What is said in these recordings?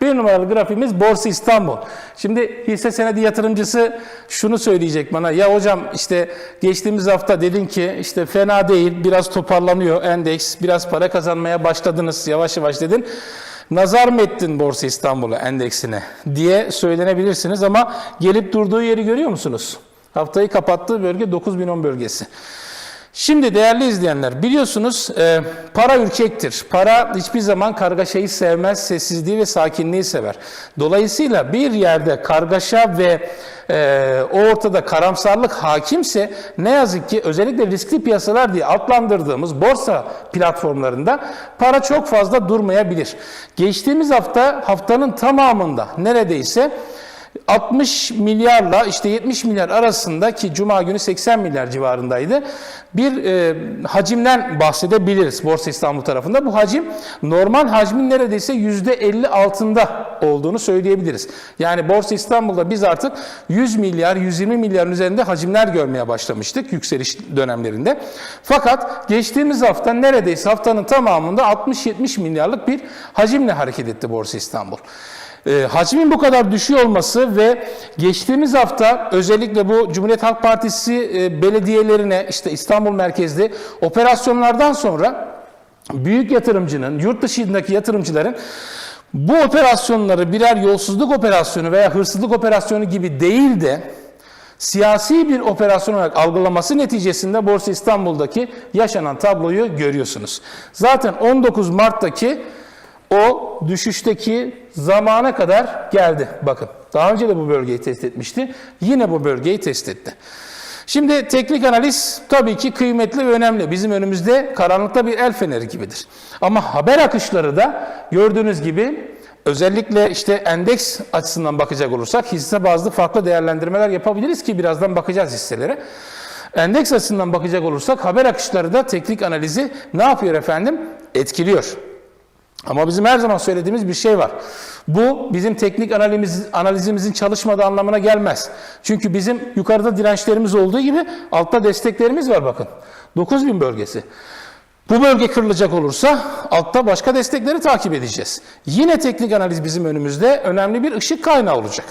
Bir numaralı grafiğimiz Borsa İstanbul. Şimdi hisse senedi yatırımcısı şunu söyleyecek bana. Ya hocam işte geçtiğimiz hafta dedin ki işte fena değil biraz toparlanıyor endeks. Biraz para kazanmaya başladınız yavaş yavaş dedin. Nazar mı ettin Borsa İstanbul'a endeksine diye söylenebilirsiniz ama gelip durduğu yeri görüyor musunuz? Haftayı kapattığı bölge 9010 bölgesi. Şimdi değerli izleyenler biliyorsunuz e, para ürkektir. Para hiçbir zaman kargaşayı sevmez, sessizliği ve sakinliği sever. Dolayısıyla bir yerde kargaşa ve e, o ortada karamsarlık hakimse ne yazık ki özellikle riskli piyasalar diye adlandırdığımız borsa platformlarında para çok fazla durmayabilir. Geçtiğimiz hafta haftanın tamamında neredeyse 60 milyarla işte 70 milyar arasında ki cuma günü 80 milyar civarındaydı. Bir e, hacimden bahsedebiliriz Borsa İstanbul tarafında. Bu hacim normal hacmin neredeyse %50 altında olduğunu söyleyebiliriz. Yani Borsa İstanbul'da biz artık 100 milyar, 120 milyarın üzerinde hacimler görmeye başlamıştık yükseliş dönemlerinde. Fakat geçtiğimiz hafta neredeyse haftanın tamamında 60-70 milyarlık bir hacimle hareket etti Borsa İstanbul. E, hacmin bu kadar düşüyor olması ve geçtiğimiz hafta özellikle bu Cumhuriyet Halk Partisi e, belediyelerine işte İstanbul merkezli operasyonlardan sonra büyük yatırımcının, yurt dışındaki yatırımcıların bu operasyonları birer yolsuzluk operasyonu veya hırsızlık operasyonu gibi değil de siyasi bir operasyon olarak algılaması neticesinde Borsa İstanbul'daki yaşanan tabloyu görüyorsunuz. Zaten 19 Mart'taki o düşüşteki zamana kadar geldi. Bakın daha önce de bu bölgeyi test etmişti. Yine bu bölgeyi test etti. Şimdi teknik analiz tabii ki kıymetli ve önemli. Bizim önümüzde karanlıkta bir el feneri gibidir. Ama haber akışları da gördüğünüz gibi özellikle işte endeks açısından bakacak olursak hisse bazlı farklı değerlendirmeler yapabiliriz ki birazdan bakacağız hisselere. Endeks açısından bakacak olursak haber akışları da teknik analizi ne yapıyor efendim? Etkiliyor. Ama bizim her zaman söylediğimiz bir şey var. Bu bizim teknik analiz, analizimizin çalışmadığı anlamına gelmez. Çünkü bizim yukarıda dirençlerimiz olduğu gibi altta desteklerimiz var bakın. 9000 bölgesi. Bu bölge kırılacak olursa altta başka destekleri takip edeceğiz. Yine teknik analiz bizim önümüzde önemli bir ışık kaynağı olacak.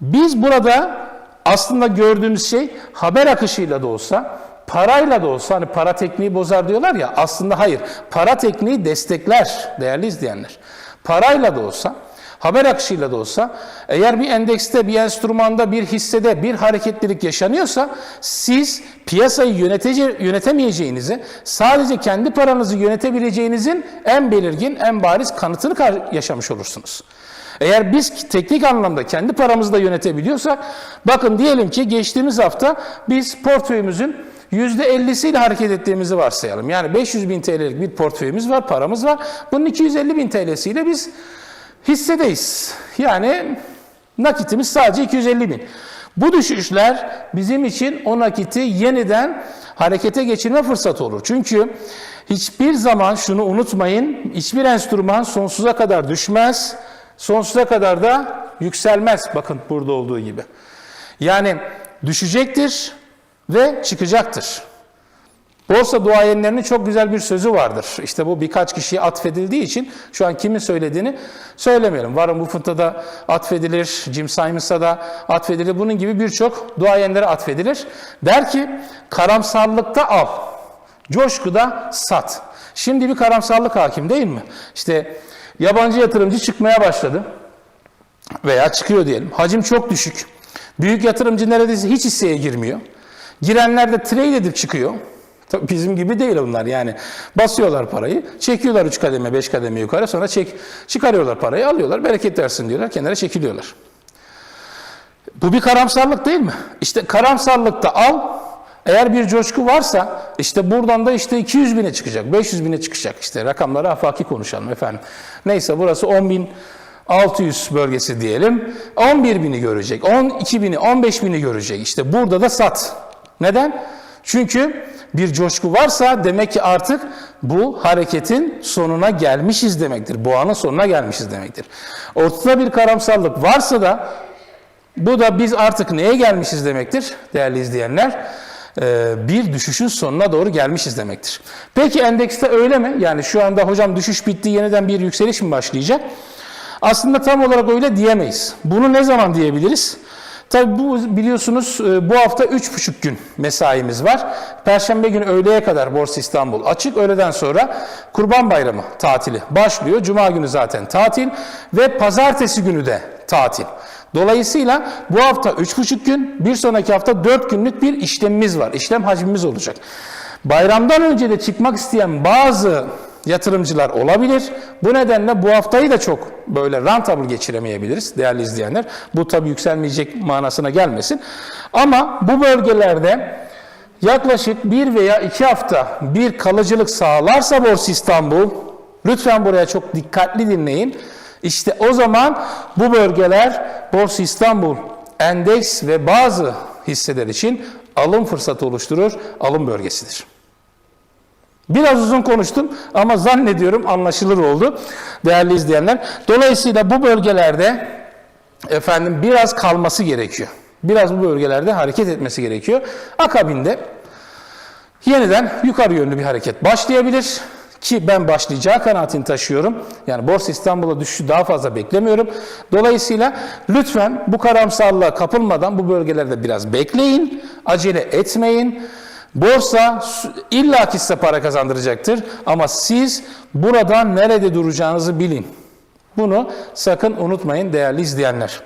Biz burada aslında gördüğümüz şey haber akışıyla da olsa, parayla da olsa hani para tekniği bozar diyorlar ya aslında hayır. Para tekniği destekler değerli izleyenler. Parayla da olsa, haber akışıyla da olsa eğer bir endekste, bir enstrümanda, bir hissede bir hareketlilik yaşanıyorsa siz piyasayı yönetece, yönetemeyeceğinizi, sadece kendi paranızı yönetebileceğinizin en belirgin, en bariz kanıtını yaşamış olursunuz. Eğer biz teknik anlamda kendi paramızı da yönetebiliyorsak, bakın diyelim ki geçtiğimiz hafta biz portföyümüzün %50'siyle hareket ettiğimizi varsayalım. Yani 500 bin TL'lik bir portföyümüz var, paramız var. Bunun 250 bin TL'siyle biz hissedeyiz. Yani nakitimiz sadece 250 bin. Bu düşüşler bizim için o nakiti yeniden harekete geçirme fırsatı olur. Çünkü hiçbir zaman şunu unutmayın, hiçbir enstrüman sonsuza kadar düşmez, sonsuza kadar da yükselmez. Bakın burada olduğu gibi. Yani düşecektir ve çıkacaktır. Borsa duayenlerinin çok güzel bir sözü vardır. İşte bu birkaç kişiye atfedildiği için şu an kimin söylediğini söylemeyelim. Warren Buffett'a da atfedilir, Jim Simons'a da atfedilir. Bunun gibi birçok duayenlere atfedilir. Der ki karamsarlıkta al, coşkuda sat. Şimdi bir karamsarlık hakim değil mi? İşte yabancı yatırımcı çıkmaya başladı veya çıkıyor diyelim. Hacim çok düşük. Büyük yatırımcı neredeyse hiç hisseye girmiyor. Girenler de trade edip çıkıyor. Tabii bizim gibi değil onlar yani. Basıyorlar parayı, çekiyorlar 3 kademe 5 kademe yukarı sonra çek, çıkarıyorlar parayı alıyorlar bereket versin diyorlar kenara çekiliyorlar. Bu bir karamsarlık değil mi? İşte karamsarlıkta al eğer bir coşku varsa işte buradan da işte 200 bine çıkacak, 500 bine çıkacak. İşte rakamları afaki konuşalım efendim. Neyse burası 10 bin 600 bölgesi diyelim. 11 bini görecek, 12 bini, 15 bini görecek. İşte burada da sat. Neden? Çünkü bir coşku varsa demek ki artık bu hareketin sonuna gelmişiz demektir. Boğanın sonuna gelmişiz demektir. Ortada bir karamsarlık varsa da bu da biz artık neye gelmişiz demektir değerli izleyenler. Ee, bir düşüşün sonuna doğru gelmişiz demektir. Peki endekste öyle mi? Yani şu anda hocam düşüş bitti yeniden bir yükseliş mi başlayacak? Aslında tam olarak öyle diyemeyiz. Bunu ne zaman diyebiliriz? Tabii bu biliyorsunuz e, bu hafta 3,5 gün mesaimiz var. Perşembe günü öğleye kadar Borsa İstanbul açık. Öğleden sonra Kurban Bayramı tatili başlıyor. Cuma günü zaten tatil ve pazartesi günü de tatil. Dolayısıyla bu hafta 3,5 gün, bir sonraki hafta 4 günlük bir işlemimiz var. İşlem hacmimiz olacak. Bayramdan önce de çıkmak isteyen bazı yatırımcılar olabilir. Bu nedenle bu haftayı da çok böyle rentable geçiremeyebiliriz değerli izleyenler. Bu tabii yükselmeyecek manasına gelmesin. Ama bu bölgelerde yaklaşık bir veya iki hafta bir kalıcılık sağlarsa Borsa İstanbul, lütfen buraya çok dikkatli dinleyin. İşte o zaman bu bölgeler Borsa İstanbul endeks ve bazı hisseler için alım fırsatı oluşturur, alım bölgesidir. Biraz uzun konuştum ama zannediyorum anlaşılır oldu değerli izleyenler. Dolayısıyla bu bölgelerde efendim biraz kalması gerekiyor. Biraz bu bölgelerde hareket etmesi gerekiyor. Akabinde yeniden yukarı yönlü bir hareket başlayabilir ki ben başlayacağı kanaatini taşıyorum. Yani Borsa İstanbul'a düşüşü daha fazla beklemiyorum. Dolayısıyla lütfen bu karamsarlığa kapılmadan bu bölgelerde biraz bekleyin, acele etmeyin. Borsa illaki size para kazandıracaktır ama siz burada nerede duracağınızı bilin. Bunu sakın unutmayın değerli izleyenler.